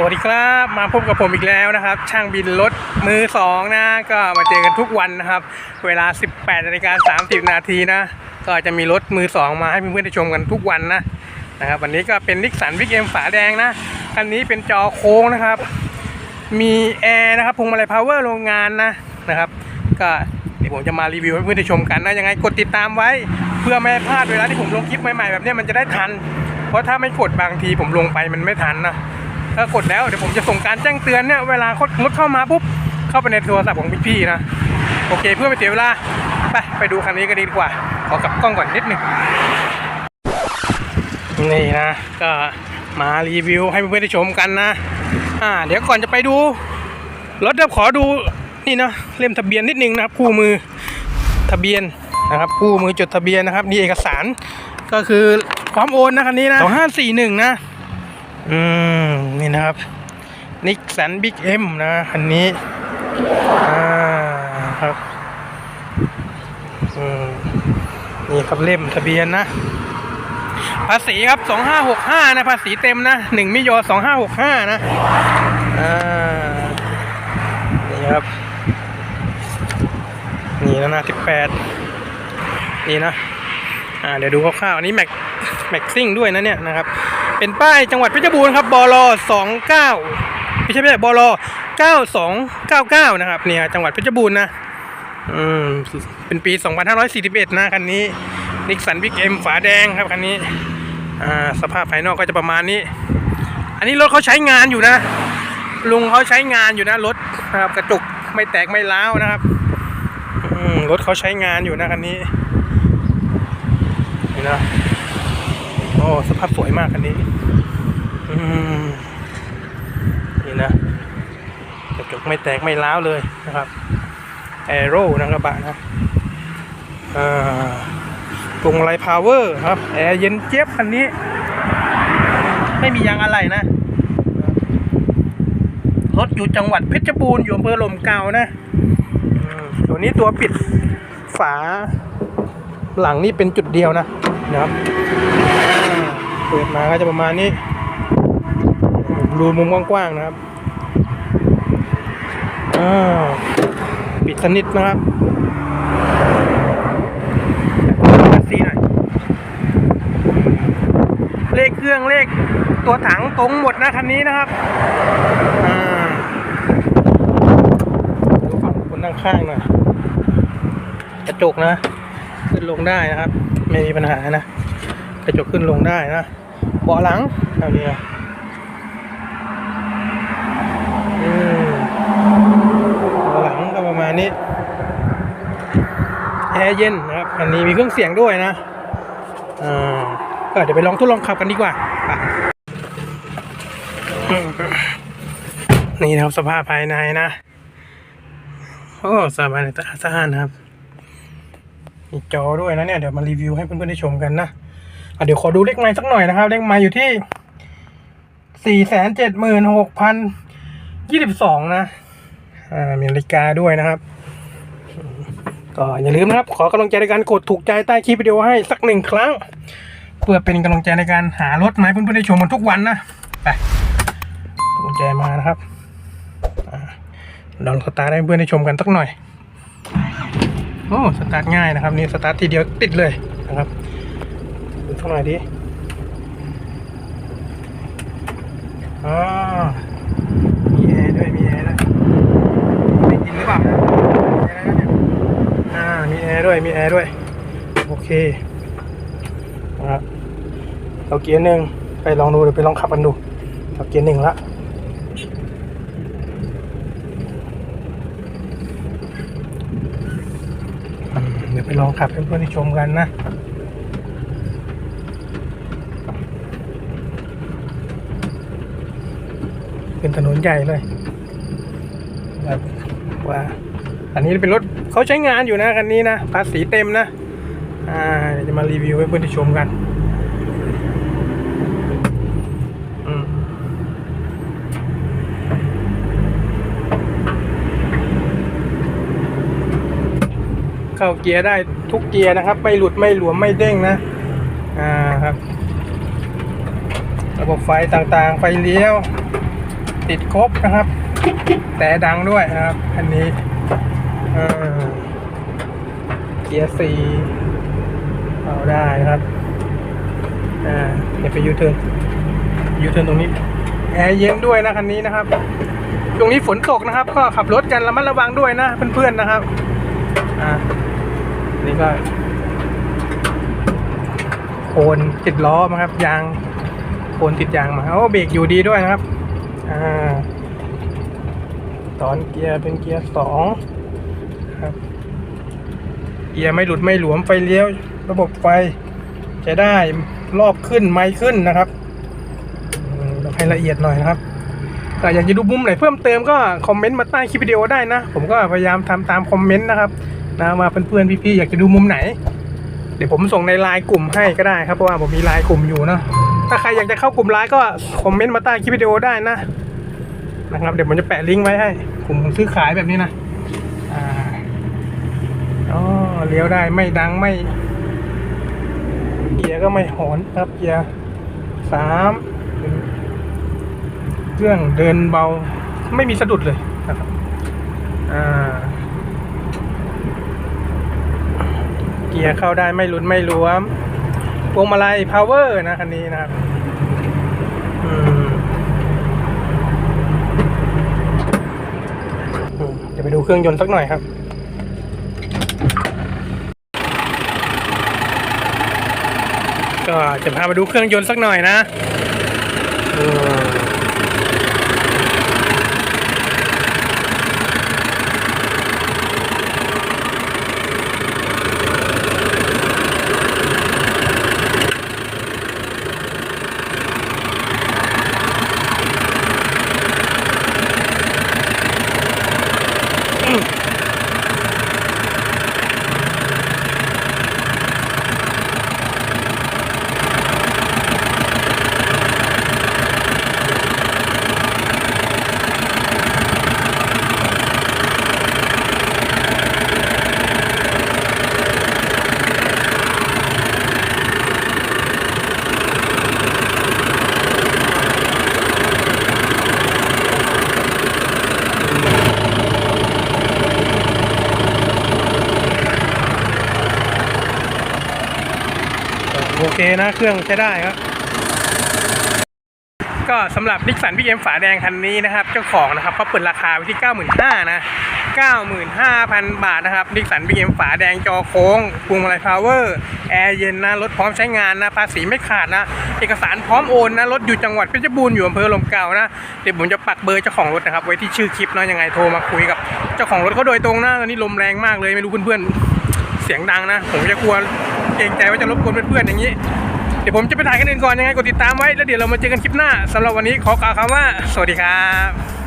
สวัสดีครับมาพบกับผมอีกแล้วนะครับ ช่างบินรถมือสองนะก็มาเจอกันทุกวันนะครับ เวลา 18นาฬิกา30 นาทีนะ ก็จะมีรถมือสองมาให้เพื่อนๆได้ชมกันทุกวันนะนะครับวันนี้ก็เป็นนิกสันวิกเอ็มฝาแดงนะคันนี้เป็นจอโค้งนะครับ มีแอร์นะครับพวงมาลัยพาวเวอร์โรงงานนะนะครับ ก็เดี๋ยวผมจะมารีวิวให้เพื่อนๆได้ชมกันนะยังไงกดติดตามไว้ เพื่อไม่ให้พลาดเวลาที่ผมลงคลิปใหม่ๆแบบนี้มันจะได้ทัน เพราะถ้าไม่กดบางทีผมลงไปมันไม่ทันนะ ถ้ากดแล้วเดี๋ยวผมจะส่งการแจ้งเตือนเนี่ยเวลารถเข้ามาปุ๊บเข้าไปในโทรศัพท์ของพี่ๆนะโอเคเพื่อไม่เสียเวลาไปไปดูคันนี้กันดีกว่า ขอกลับกล้องก่อนนิดหนึงนี่นะก็มารีวิวให้เพื่อนๆได้ชมกันนะอ่าเดี๋ยวก่อนจะไปดูรถเดี๋ยวขอดูนี่นะเล่มทะเบียนนิดนึงนะครับคู่มือทะเบียนนะครับคู่มือจดทะเบียนนะครับนี่เอกสารก็คือความโอนนะคันนี้นะ2541นะ อืม นี่นะครับนิกสันบิ๊กเอ็มนะคันนี้ อ่าครับอืมนี่ครับเล่มทะเบียนนะ ภาษีครับ2565นะ ภาษีเต็มนะ1มิโย2565นะ อ่า นี่ครับ นี่แล้วนะ18นี่นะ อ่า เดี๋ยวดูคร่าวๆอันนี้แม็กแม็กซิ่งด้วยนะเนี่ยนะครับ เป็นป้ายจังหวัดเพชรบูรณ์ครับบลสองเก้าไม่ใช่ไม่ใช่บลเก้าสองเก้าเก้านะครับเนี่ยจังหวัดเพชรบูรณ์นะอืมเป็นปี 2541 นะคันนี้นิกสันบิ๊กเอ็มฝาแดงครับคันนี้อ่าสภาพภายนอกก็จะประมาณนี้ อันนี้รถเขาใช้งานอยู่นะ ลุงเขาใช้งานอยู่นะรถนะครับกระจกไม่แตกไม่ร้าวนะครับอืมรถเขาใช้งานอยู่นะคันนี้นี่นะ สภาพสวยมากคันนี้นี่นะกระจกไม่แตกไม่ร้าวเลยนะครับแอโร่นะกระบะนะอ่าพวงมาลัยพาวเวอร์ครับ แอร์เย็นเจี๊ยบคันนี้ ไม่มียางอะไรนะรถอยู่จังหวัดเพชรบูรณ์อยู่อำเภอลมเกานะตัวนี้ตัวปิดฝาหลังนี่เป็นจุดเดียวนะนะครับ เปิดมาก็จะประมาณนี้ดูมุมกว้างๆนะครับอ่าปิดสนิทนะครับสีหน่อยเลขเครื่องเลขตัวถังตรงหมดนะคันนี้นะครับอ่าดูฝั่งคนนั่งข้างหน่อยกระจกนะ ขึ้นลงได้นะครับ ไม่มีปัญหานะ กระจกขึ้นลงได้นะ เบาะหลังเอาดีนะอืมเบาะหลังก็ประมาณนี้แอร์เย็นนะครับ อันนี้มีเครื่องเสียงด้วยนะอ่าก็เดี๋ยวไปลองทดลองขับกันดีกว่า นี่นะครับสภาพภายในนะ โอ้สบายในตาสะอาดนะครับ มีจอด้วยนะเนี่ย เดี๋ยวมารีวิวให้เพื่อนๆได้ชมกันนะ เดี๋ยวขอดูเลขไม้สักหน่อยนะครับ เลขไม้อยู่ที่สี่แสนเจ็ดหมื่นหกพันยี่สิบสองนะ อ่ามีนาฬิกาด้วยนะครับ ก็อย่าลืมนะครับ ขอกำลังใจในการกดถูกใจใต้คลิปวิดีโอให้สักหนึ่งครั้ง เพื่อเป็นกำลังใจในการหารถมาให้เพื่อนๆได้ชมกันทุกวันนะ ไปกุญแจมานะครับลองสตาร์ทให้เพื่อนๆได้ชมกันสักหน่อย โอ้ สตาร์ทง่ายนะครับ นี่สตาร์ททีเดียวติดเลยนะครับ หน่อยดิอ๋อมีแอร์ด้วยมีแอร์ด้วยได้ยินหรือเปล่าเนี่ยอ่ามีแอร์ด้วยมีแอร์ด้วย โอเคนะครับเราเกียร์หนึ่งไปลองดูเดี๋ยวไปลองขับกันดูเราเกียร์หนึ่งละเดี๋ยวไปลองขับให้เพื่อนๆชมกันนะ เป็นถนนใหญ่เลยแบบว่าอันนี้เป็นรถเขาใช้งานอยู่นะคันนี้นะภาษีเต็มนะอ่าเดี๋ยวจะมารีวิวให้เพื่อนได้ชมกันเข้าเกียร์ได้ทุกเกียร์นะครับ ไม่หลุดไม่หลวมไม่เด้งนะ อ่าครับ ระบบไฟต่างๆ ไฟเลี้ยว ติดครบนะครับ แต่ดังด้วยนะครับ อันนี้เกียร์สี่เอาได้นะครับอ่าเดี๋ยวไปยูเทิร์นยูเทิร์นตรงนี้แอร์เย็นด้วยนะคันนี้นะครับ ตรงนี้ฝนตกนะครับ ก็ขับรถกันระมัดระวังด้วยนะเพื่อนๆนะครับอ่านี่ก็โคนติดล้อมาครับยางโคนติดยางมาโอ้เบรกอยู่ดีด้วยนะครับ อ่าตอนเกียร์เป็นเกียร์สองครับ เกียร์ไม่หลุดไม่หลวมไฟเลี้ยว ระบบไฟใช้ได้รอบขึ้นไม้ขึ้นนะครับอืมต้องให้ละเอียดหน่อยนะครับแต่อยากจะดูมุมไหนเพิ่มเติมก็คอมเมนต์มาใต้คลิปวิดีโอได้นะ ผมก็พยายามทำตามคอมเมนต์นะครับนะมาเพื่อนๆพี่ๆอยากจะดูมุมไหน เดี๋ยวผมส่งในไลน์กลุ่มให้ก็ได้ครับเพราะว่าผมมีไลน์กลุ่มอยู่เนาะ ถ้าใครอยากจะเข้ากลุ่มไลน์ก็คอมเมนต์มาใต้คลิปวิดีโอได้นะนะครับ เดี๋ยวผมจะแปะลิงก์ไว้ให้กลุ่มซื้อขายแบบนี้นะอ่าอ๋อเลี้ยวได้ไม่ดังไม่เกียร์ก็ไม่หอนครับเกียร์สามเครื่องเดินเบาไม่มีสะดุดเลยนะครับอ่าเกียร์เข้าได้ไม่ลุ้นไม่หลวม วงมาลัยพาวเวอร์นะคันนี้นะครับเดี๋ยวไปดูเครื่องยนต์สักหน่อยครับก็จะพามาดูเครื่องยนต์สักหน่อยนะ เคนะ เครื่องใช้ได้ครับ ก็สำหรับนิสสันพีเอ็มฝาแดงคันนี้นะครับ เจ้าของนะครับเขาเปิดราคาไว้ที่ 95,000นะ95,000 บาทนะครับนิสสันพีเอ็มฝาแดงจอโค้งพวงมาลัยพาวเวอร์ แอร์เย็นนะ รถพร้อมใช้งานนะ ภาษีไม่ขาดนะ เอกสารพร้อมโอนนะ รถอยู่จังหวัดเพชรบูรณ์อยู่อำเภอลมเก่านะ เดี๋ยวผมจะปักเบอร์เจ้าของรถนะครับ ไว้ที่ชื่อคลิปนะยังไงโทรมาคุยกับ เจ้าของรถเขาโดยตรงนะตอนนี้ลมแรงมากเลยไม่รู้เพื่อนๆ เสียงดังนะ ผมจะกลัว เกรงใจว่าจะรบกวนเพื่อนๆอย่างนี้ เดี๋ยวผมจะไปถ่ายกันอื่นก่อนยังไงกดติดตามไว้แล้วเดี๋ยวเรามาเจอกันคลิปหน้าสำหรับวันนี้ขอกล่าวคำว่า สวัสดีครับ